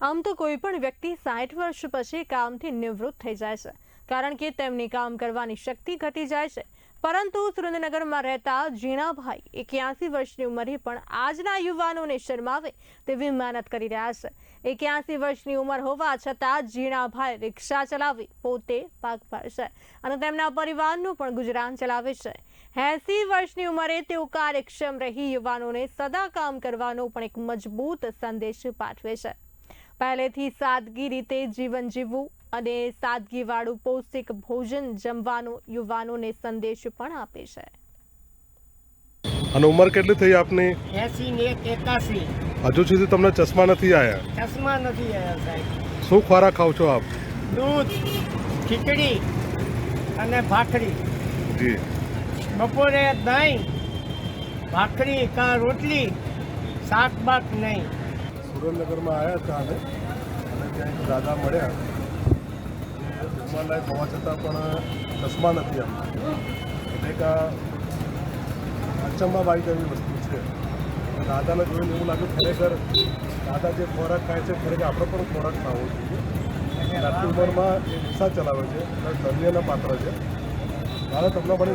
આમ તો કોઈ પણ વ્યક્તિ સાઠ વર્ષ પછી કામથી નિવૃત્ત થઈ જાય છે, કારણ કે તેમની કામ કરવાની શક્તિ ઘટી જાય છે. પરંતુ સુરેન્દ્રનગરમાં રહેતા જીણાભાઈ એક્યાસી વર્ષની ઉંમરે પણ આજના યુવાનોને શરમાવે તેવી મહેનત કરી રહ્યા છે. એક્યાસી વર્ષની ઉંમર હોવા છતાં જીણાભાઈ રિક્ષા ચલાવી પોતે પાક છે અને તેમના પરિવારનું પણ ગુજરાન ચલાવે છે. એસી વર્ષની ઉંમરે તેઓ કાર્યક્ષમ રહી યુવાનોને સદા કામ કરવાનો પણ એક મજબૂત સંદેશ પાઠવે છે. પહેલેથી સાદગી રીતે જીવન જીવવું અને સાદગીવાળું પૌષ્ટિક ભોજન જમવાનો યુવાનોને સંદેશ પણ આપે છે. અને ઉંમર કેટલી થઈ આપની? એસી ને એકાસી હજુ સુધી તમને ચશ્મા નથી આયા? ચશ્મા નથી આયા સાહેબ. શું ખોરાક ખાવ છો આપ? દૂધ ખીચડી અને ભાખરી. જી. બપોરે દહીં ભાખરી કા રોટલી શાક બાક નહીં. સુરેન્દ્રનગરમાં આવ્યા હતા અને ત્યાં એક દાદા મળ્યા. ઉંમરલાયક હોવા છતાં પણ ચશ્મા નથી એમ એટલે કે બાઈક એવી વસ્તુ છે. દાદાને જોઈને એવું લાગ્યું ખરેખર દાદા જે ખોરાક ખાય છે, ખરેખર આપણે પણ ખોરાક ખાવો જોઈએ. આટલી ઉંમરમાં એ રિક્ષા ચલાવે છે ધન્યના પાત્ર છે. તમને મને